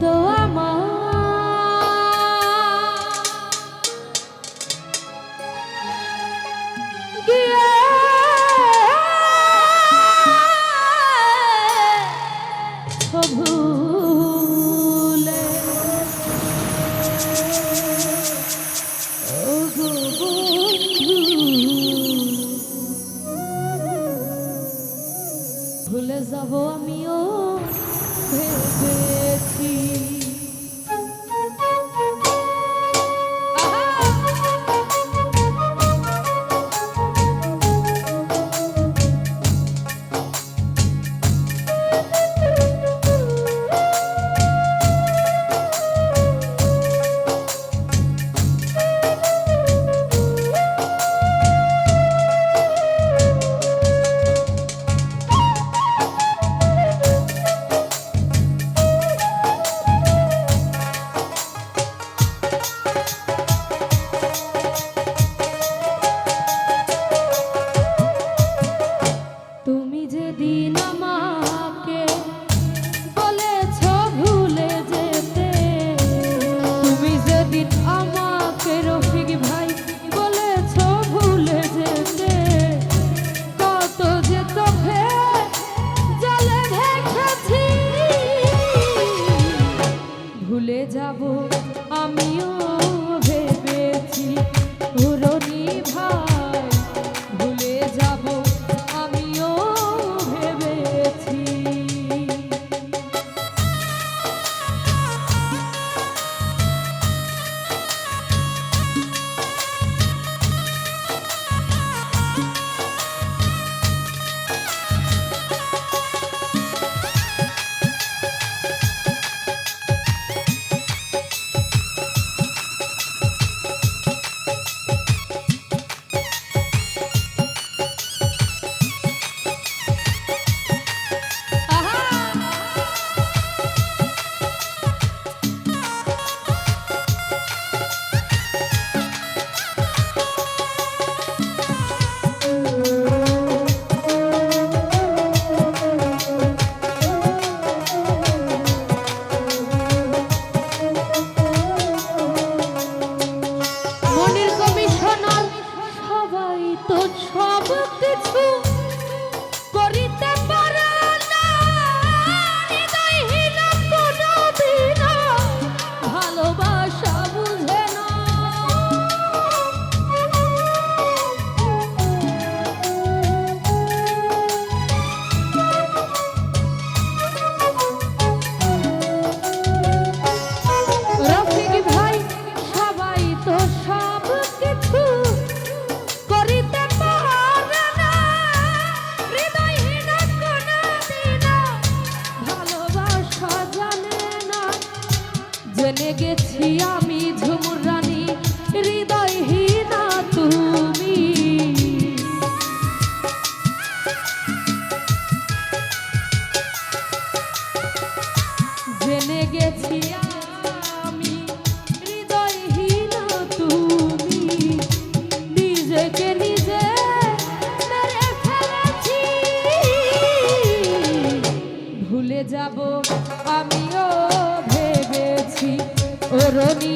doa ওরনি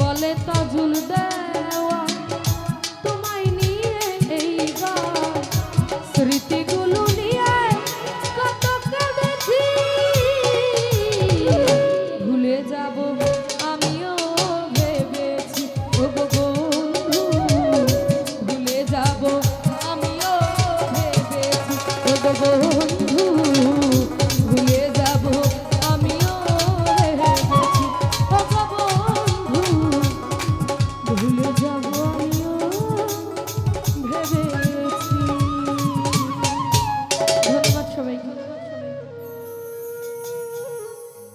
বলে তজুল দেওয়া, তোমায় নিয়ে এই স্মৃতিগুলো নিয়ে কত কাঁদেছি। ভুলে যাব আমিও ভেবেছি ভুলে যাব আমিও ভেবেছি